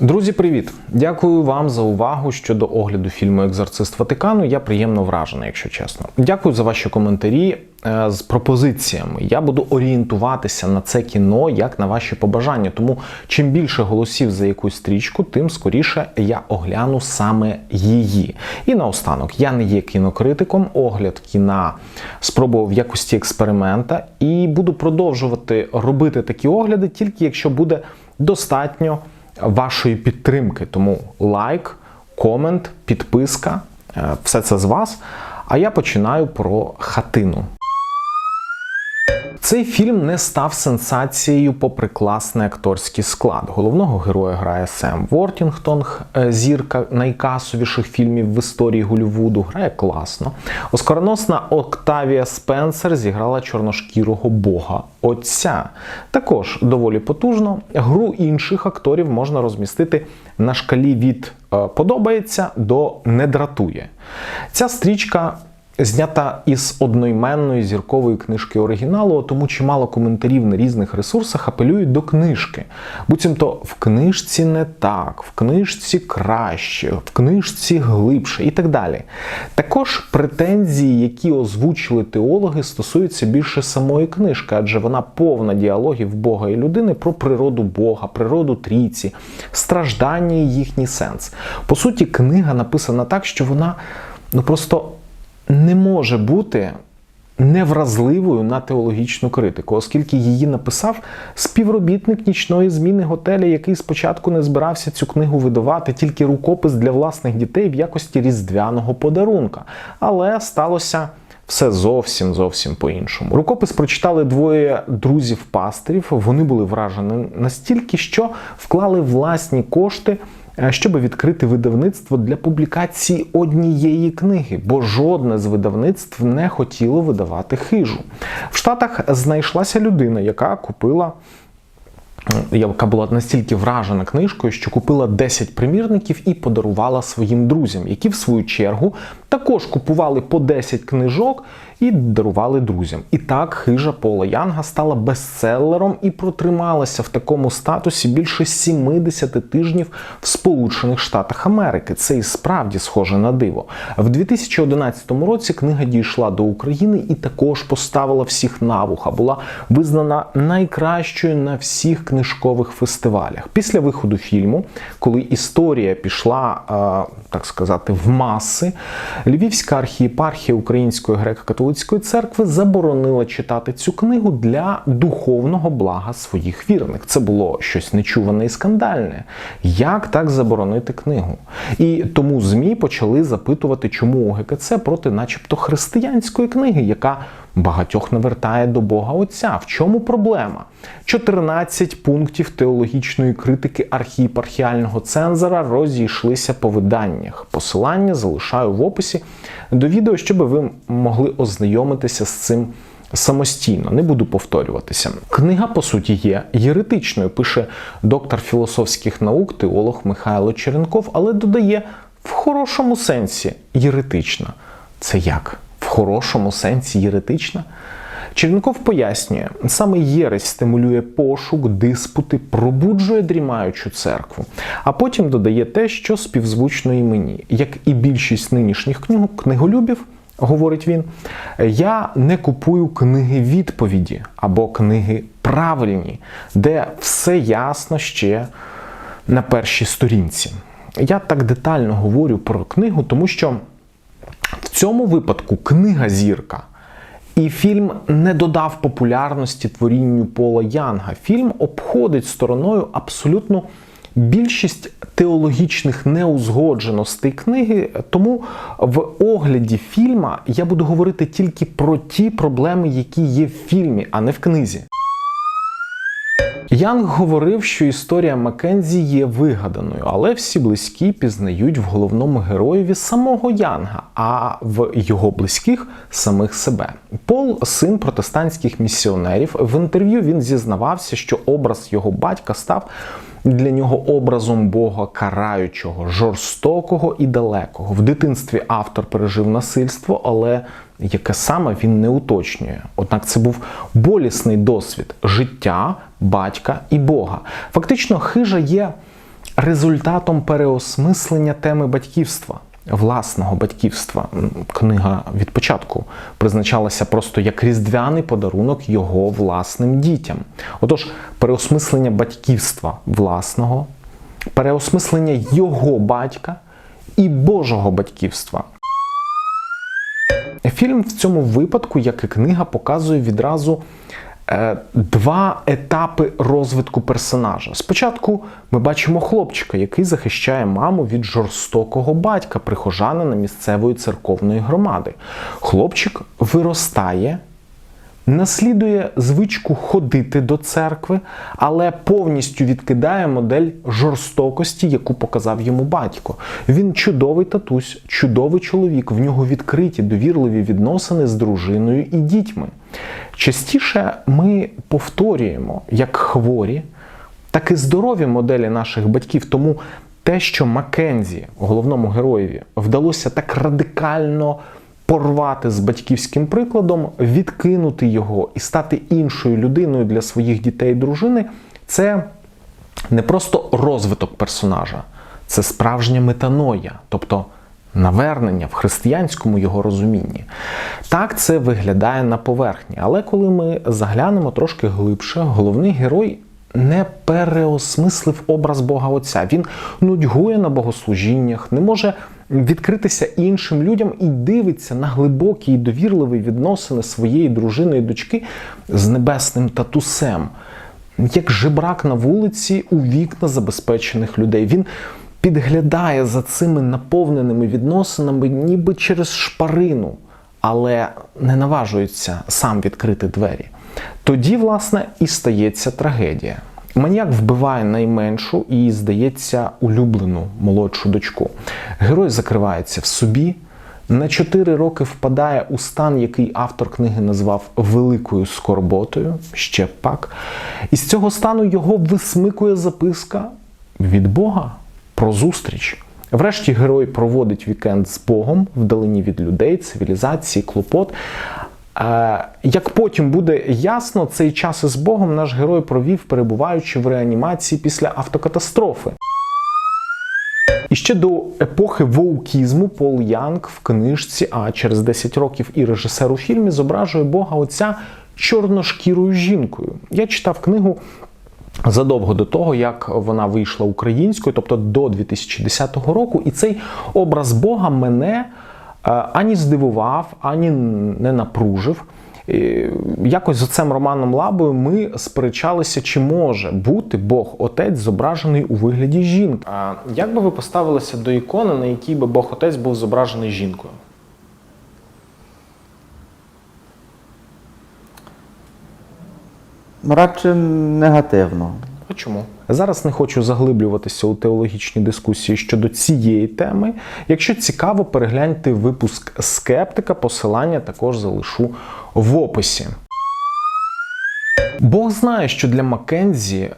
Друзі, привіт! Дякую вам за увагу щодо огляду фільму Екзорцист Ватикану. Я приємно вражений, якщо чесно. Дякую за ваші коментарі е, з пропозиціями. Я буду орієнтуватися на це кіно як на ваші побажання. Тому чим більше голосів за якусь стрічку, тим скоріше я огляну саме її. І наостанок, я не є кінокритиком, огляд кіна спробував в якості експеримента і буду продовжувати робити такі огляди, тільки якщо буде достатньо вашої підтримки. Тому лайк, комент, підписка е, все це з вас. А я починаю про хатину. Цей фільм не став сенсацією попри класний акторський склад. Головного героя грає Сем Вортінгтон, е, зірка найкасовіших фільмів в історії Голлівуду. Грає класно. Оскароносна Октавія Спенсер зіграла чорношкірого бога отця. Також доволі потужно. Гру інших акторів можна розмістити на шкалі від е, подобається до не дратує. Ця стрічка. Знята із одноіменної зіркової книжки оригіналу, тому чимало коментарів на різних ресурсах апелюють до книжки. Буцімто в книжці не так, в книжці краще, в книжці глибше і так далі. Також претензії, які озвучили теологи, стосуються більше самої книжки, адже вона повна діалогів Бога і людини про природу Бога, природу трійці, страждання і їхній сенс. По суті, книга написана так, що вона ну просто не може бути невразливою на теологічну критику, оскільки її написав співробітник нічної зміни готеля, який спочатку не збирався цю книгу видавати, тільки рукопис для власних дітей в якості різдвяного подарунка. Але сталося. Все зовсім зовсім по-іншому. Рукопис прочитали двоє друзів-пастирів. Вони були вражені настільки, що вклали власні кошти щоб відкрити видавництво для публікації однієї книги, бо жодне з видавництв не хотіло видавати хижу. В Штатах знайшлася людина, яка купила. Е, яка була настільки вражена книжкою, що купила 10 примірників і подарувала своїм друзям, які в свою чергу також купували по 10 книжок і дарували друзям. І так хижа Пола Янга стала бестселером і протрималася в такому статусі більше 70 тижнів в Сполучених Штатах Америки. Це і справді схоже на диво. В 2011 році книга дійшла до України і також поставила всіх на вуха. Була визнана найкращою на всіх книжкових фестивалях. Після виходу фільму, коли історія пішла, так сказати, в маси, Львівська архієпархія Української греко-католицької церкви заборонила читати цю книгу для духовного блага своїх вірних. Це було щось нечуване і скандальне. Як так заборонити книгу? І тому ЗМІ почали запитувати, чому ОГКЦ проти, начебто, християнської книги, яка багатьох навертає до Бога Отця. В чому проблема? 14 пунктів теологічної критики архієпархіального цензора розійшлися по виданнях. Посилання залишаю в описі до відео, щоб ви могли ознайомитися з цим. Самостійно, не буду повторюватися. Книга, по суті, є єретичною, пише доктор філософських наук, теолог Михайло Черенков, але додає в хорошому сенсі єретична. Це як? Хорошому сенсі єретична? Черенков пояснює, саме єресь стимулює пошук, диспути, пробуджує дрімаючу церкву, а потім додає те, що співзвучно і мені, як і більшість нинішніх книг, книголюбів. Говорить він, я не купую книги відповіді або книги правильні, де все ясно ще на першій сторінці. Я так детально говорю про книгу, тому що цьому випадку книга зірка. І фільм не додав популярності творінню Пола Янга. Фільм обходить стороною абсолютно більшість теологічних неузгодженостей книги. Тому в огляді фільма я буду говорити тільки про ті проблеми, які є в фільмі, а не в книзі. Янг говорив, що історія Маккензі є вигаданою, але всі близькі пізнають в головному героєві самого Янга, а в його близьких самих себе. Пол, син протестантських місіонерів, в інтерв'ю він зізнавався, що образ його батька став для нього образом Бога караючого, жорстокого і далекого. В дитинстві автор пережив насильство, але яке саме він не уточнює. Однак це був болісний досвід життя, батька і Бога. Фактично, хижа є результатом переосмислення теми батьківства. Власного батьківства книга від початку призначалася просто як різдвяний подарунок його власним дітям. Отож, переосмислення батьківства власного, переосмислення його батька і Божого батьківства. Фільм в цьому випадку, як і книга, показує відразу два етапи розвитку персонажа. Спочатку ми бачимо хлопчика, який захищає маму від жорстокого батька, прихожанина місцевої церковної громади. Хлопчик виростає. Наслідує звичку ходити до церкви, але повністю відкидає модель жорстокості, яку показав йому батько. Він чудовий татусь, чудовий чоловік, в нього відкриті довірливі відносини з дружиною і дітьми. Частіше ми повторюємо як хворі, так і здорові моделі наших батьків. Тому те, що Маккензі, головному героєві, вдалося так радикально порвати з батьківським прикладом, відкинути його і стати іншою людиною для своїх дітей і дружини, це не просто розвиток персонажа, це справжня метаноя, тобто навернення в християнському його розумінні. Так це виглядає на поверхні, але коли ми заглянемо трошки глибше, головний герой. Не переосмислив образ Бога Отця. Він нудьгує на богослужіннях, не може відкритися іншим людям і дивиться на глибокі і довірливі відносини своєї дружини і дочки з небесним татусем, як жебрак на вулиці у вікна забезпечених людей. Він підглядає за цими наповненими відносинами, ніби через шпарину, але не наважується сам відкрити двері. Тоді, власне, і стається трагедія. Маніяк вбиває найменшу і, здається, улюблену молодшу дочку. Герой закривається в собі. На 4 роки впадає у стан, який автор книги назвав великою скорботою, ще пак. І з цього стану його висмикує записка від Бога про зустріч. Врешті герой проводить вікенд з Богом вдалині від людей, цивілізації, клопот. Як потім буде ясно, цей час із Богом наш герой провів, перебуваючи в реанімації після автокатастрофи. І ще до епохи воукізму Пол Янг в книжці, а через 10 років і режисер у фільмі зображує Бога Отця чорношкірою жінкою. Я читав книгу задовго до того, як вона вийшла українською, тобто до 2010 року, і цей образ Бога мене. Е, ані здивував, ані не напружив. Якось з оцем Романом Лабою ми сперечалися, чи може бути Бог Отець зображений у вигляді жінки. А як би ви поставилися до ікони, на якій би Бог Отець був зображений жінкою? Радше негативно. А чому? Зараз не хочу заглиблюватися у теологічні дискусії щодо цієї теми. Якщо цікаво, перегляньте випуск скептика, посилання також залишу в описі. Бог знає, що для Маккензі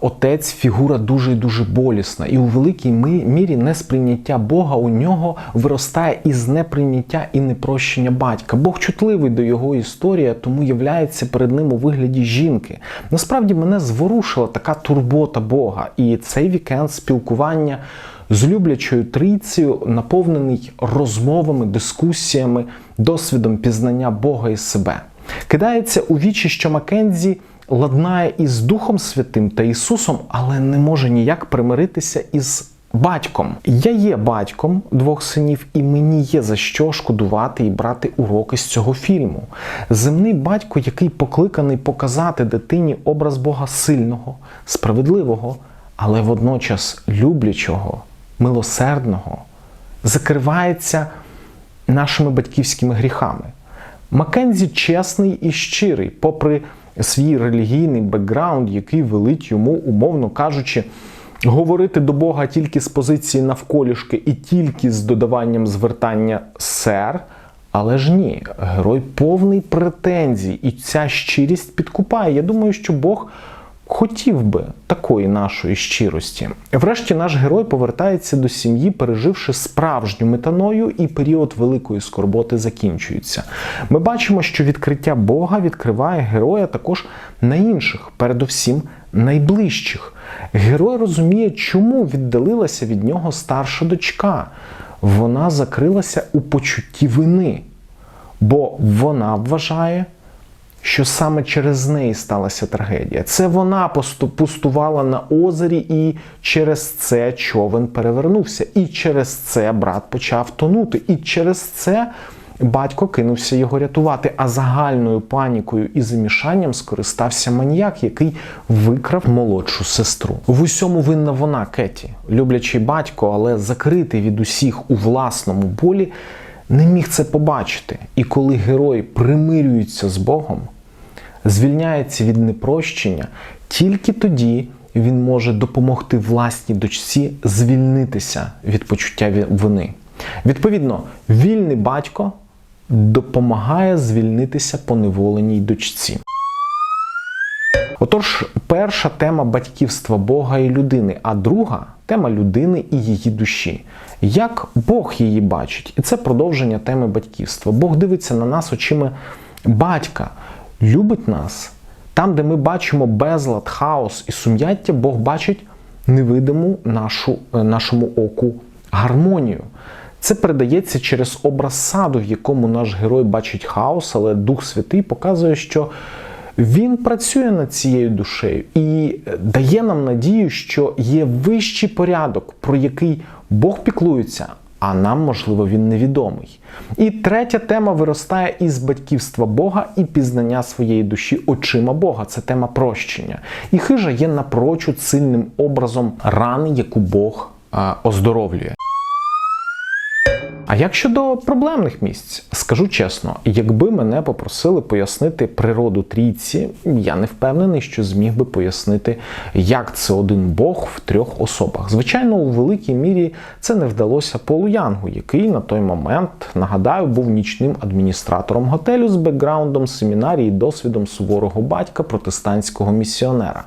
отець фігура дуже і дуже болісна, і у великій мірі несприйняття Бога у нього виростає із неприйняття і непрощення батька. Бог чутливий до його історії, тому являється перед ним у вигляді жінки. Насправді мене зворушила така турбота Бога, і цей вікенд спілкування. З люблячою трійцею, наповнений розмовами, дискусіями, досвідом пізнання Бога і себе. Кидається у вічі, що Маккензі ладнає із Духом Святим та Ісусом, але не може ніяк примиритися із батьком. Я є батьком двох синів, і мені є за що шкодувати і брати уроки з цього фільму. Земний батько, який покликаний показати дитині образ Бога сильного, справедливого, але водночас люблячого, милосердного, закривається нашими батьківськими гріхами. Маккензі чесний і щирий, попри свій релігійний бекграунд, який велить йому, умовно кажучи, говорити до Бога тільки з позиції навколішки і тільки з додаванням звертання сер. Але ж ні, герой повний претензій, і ця щирість підкупає. Я думаю, що Бог хотів би такої нашої щирості. Врешті наш герой повертається до сім'ї, переживши справжню метаною, і період великої скорботи закінчується. Ми бачимо, що відкриття Бога відкриває героя також на інших, передовсім найближчих. Герой розуміє, чому віддалилася від нього старша дочка. Вона закрилася у почутті вини, бо вона вважає, що саме через неї сталася трагедія. Це вона пустувала на озері, і через це човен перевернувся. І через це брат почав тонути. І через це батько кинувся його рятувати. А загальною панікою і замішанням скористався маніяк, який викрав молодшу сестру. В усьому винна вона, Кеті, люблячий батько, але закритий від усіх у власному болі не міг це побачити. І коли герой примирюється з Богом, звільняється від непрощення, тільки тоді він може допомогти власній дочці звільнитися від почуття вини. Відповідно, вільний батько допомагає звільнитися поневоленій дочці. Отож, перша тема батьківства Бога і людини, а друга тема людини і її душі. Як Бог її бачить? І це продовження теми батьківства. Бог дивиться на нас очима батька, любить нас. Там, де ми бачимо безлад, хаос і сум'яття, Бог бачить невидиму нашу, е, нашому оку гармонію. Це передається через образ саду, в якому наш герой бачить хаос, але Дух Святий показує, що він працює над цією душею і дає нам надію, що є вищий порядок, про який Бог піклується, а нам, можливо, він невідомий. І третя тема виростає із батьківства Бога і пізнання своєї душі очима Бога. Це тема прощення. І хижа є напрочуд сильним образом рани, яку Бог оздоровлює. А як щодо проблемних місць, скажу чесно, якби мене попросили пояснити природу трійці, я не впевнений, що зміг би пояснити, як це один Бог в трьох особах. Звичайно, у великій мірі це не вдалося Полу Янгу, який на той момент, нагадаю, був нічним адміністратором готелю з бекграундом семінарії і досвідом суворого батька протестантського місіонера.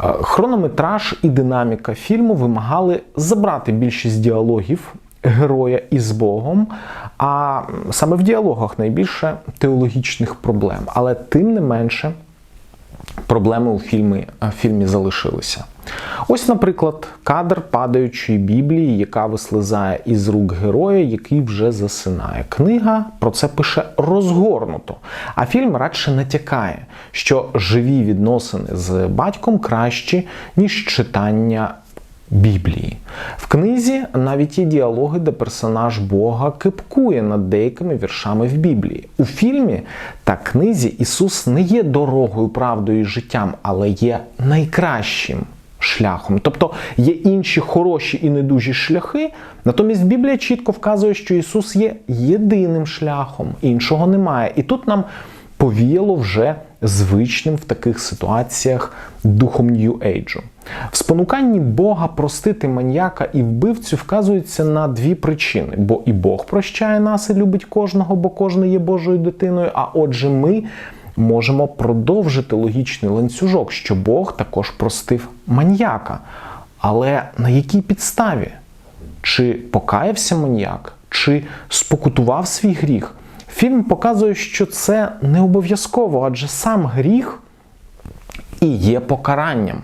Е, Хронометраж і динаміка фільму вимагали забрати більшість діалогів героя із Богом, а саме в діалогах найбільше теологічних проблем. Але тим не менше проблеми у фільмі, в фільмі залишилися. Ось, наприклад, кадр падаючої Біблії, яка вислизає із рук героя, який вже засинає. Книга про це пише розгорнуто. А фільм радше натякає, що живі відносини з батьком кращі, ніж читання Біблії. В книзі навіть є діалоги, де персонаж Бога кипкує над деякими віршами в Біблії. У фільмі та книзі Ісус не є дорогою, правдою і життям, але є найкращим шляхом. Тобто є інші хороші і недужі шляхи. Натомість Біблія чітко вказує, що Ісус є єдиним шляхом, іншого немає. І тут нам повіяло вже звичним в таких ситуаціях духом Age. В спонуканні Бога простити маньяка і вбивцю вказується на дві причини: бо і Бог прощає нас і любить кожного, бо кожен є Божою дитиною. А отже, ми можемо продовжити логічний ланцюжок, що Бог також простив маньяка. Але на якій підставі? Чи покаявся маньяк, чи спокутував свій гріх? Фільм показує, що це не обов'язково, адже сам гріх і є покаранням.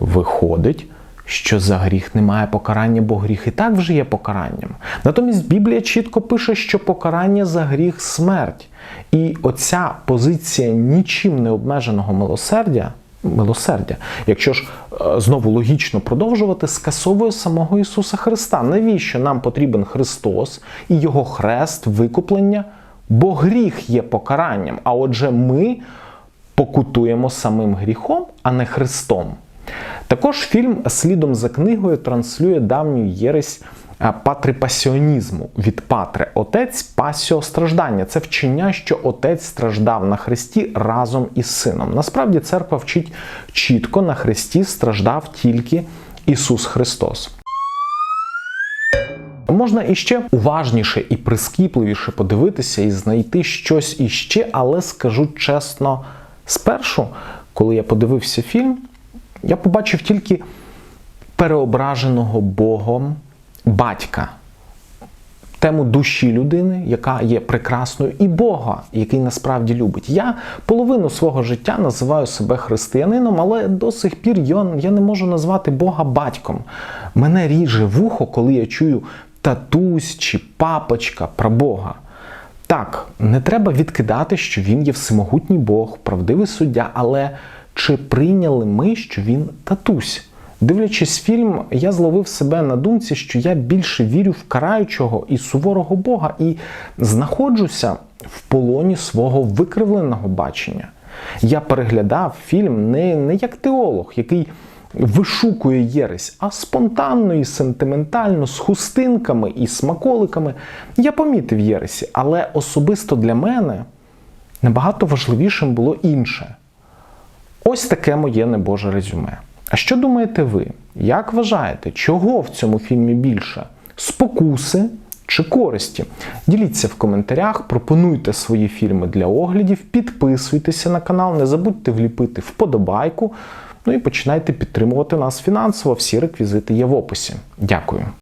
Виходить, що за гріх немає покарання, бо гріх і так вже є покаранням. Натомість Біблія чітко пише, що покарання за гріх смерть. І оця позиція нічим не обмеженого милосердя. Милосердя, якщо ж е, знову логічно продовжувати, скасовує самого Ісуса Христа. Навіщо нам потрібен Христос і Його хрест, викуплення? Бо гріх є покаранням. А отже, ми покутуємо самим гріхом, а не Христом. Також фільм слідом за книгою транслює давню єресь патрипасіонізму від патре отець пасіо страждання. Це вчення, що отець страждав на Христі разом із сином. Насправді церква вчить чітко на Христі страждав тільки Ісус Христос. Можна іще уважніше і прискіпливіше подивитися і знайти щось іще, але скажу чесно, спершу, коли я подивився фільм, я побачив тільки переображеного Богом батька. Тему душі людини, яка є прекрасною, і Бога, який насправді любить. Я половину свого життя називаю себе християнином, але до сих пір я, не можу назвати Бога батьком. Мене ріже вухо, коли я чую татусь чи папочка про Бога. Так, не треба відкидати, що він є всемогутній Бог, правдивий суддя, але чи прийняли ми, що він татусь? Дивлячись фільм, я зловив себе на думці, що я більше вірю в караючого і суворого Бога і знаходжуся в полоні свого викривленого бачення. Я переглядав фільм не, не як теолог, який вишукує єресь, а спонтанно і сентиментально, з хустинками і смаколиками. Я помітив єресі, але особисто для мене набагато важливішим було інше. Ось таке моє небоже резюме. А що думаєте ви? Як вважаєте, чого в цьому фільмі більше? Спокуси чи користі? Діліться в коментарях, пропонуйте свої фільми для оглядів, підписуйтеся на канал, не забудьте вліпити вподобайку. Ну і починайте підтримувати нас фінансово. Всі реквізити є в описі. Дякую.